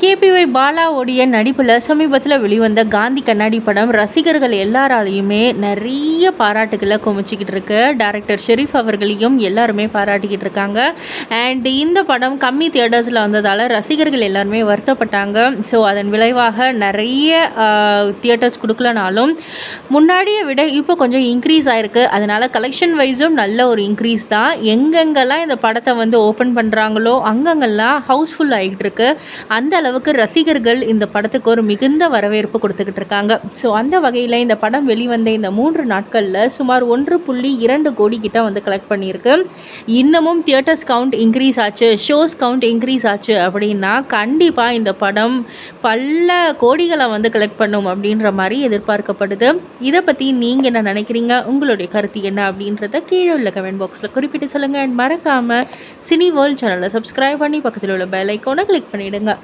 KPY பாலாவுடைய நடிப்பில் சமீபத்தில் வெளிவந்த காந்தி கண்ணாடி படம் ரசிகர்கள் எல்லாராலையுமே நிறைய பாராட்டுகளை குமிச்சிக்கிட்டு இருக்கு. டேரக்டர் ஷெரீஃப் அவர்களையும் எல்லாருமே பாராட்டிக்கிட்டு இருக்காங்க. அண்ட் இந்த படம் கம்மி தியேட்டர்ஸில் வந்ததால் ரசிகர்கள் எல்லாருமே வருத்தப்பட்டாங்க. ஸோ அதன் விளைவாக நிறைய தியேட்டர்ஸ் கொடுக்கலனாலும் முன்னாடியை விட இப்போ கொஞ்சம் இன்க்ரீஸ் ஆயிருக்கு. அதனால் கலெக்ஷன் வைஸும் நல்ல ஒரு இன்க்ரீஸ் தான். எங்கெங்கெல்லாம் இந்த படத்தை வந்து ஓப்பன் பண்ணுறாங்களோ அங்கங்கெல்லாம் ஹவுஸ்ஃபுல் ஆகிட்டு இருக்கு. அந்த அளவுக்கு ரசிகர்கள் இந்த படத்துக்கு ஒரு மிகுந்த வரவேற்பு கொடுத்துக்கிட்டு இருக்காங்க. ஸோ அந்த வகையில் இந்த படம் வெளிவந்த இந்த மூன்று நாட்களில் சுமார் ஒன்று புள்ளி இரண்டு கோடி கிட்ட வந்து கலெக்ட் பண்ணியிருக்கு. இன்னமும் தியேட்டர்ஸ் கவுண்ட் இன்க்ரீஸ் ஆச்சு ஷோஸ் கவுண்ட் இன்க்ரீஸ் ஆச்சு அப்படின்னா கண்டிப்பாக இந்த படம் பல கோடிகளை வந்து கலெக்ட் பண்ணும் அப்படின்ற மாதிரி எதிர்பார்க்கப்படுது. இதை பற்றி நீங்கள் என்ன நினைக்கிறீங்க? உங்களுடைய கருத்து என்ன அப்படின்றத கீழே உள்ள கமெண்ட் பாக்ஸில் குறிப்பிட்டு சொல்லுங்கள் அண்ட் மறக்காமல் சினி வேர்ல்ட் சேனலை சப்ஸ்கிரைப் பண்ணி பக்கத்தில் உள்ள பெல் ஐக்கோனை கிளிக் பண்ணிவிடுங்க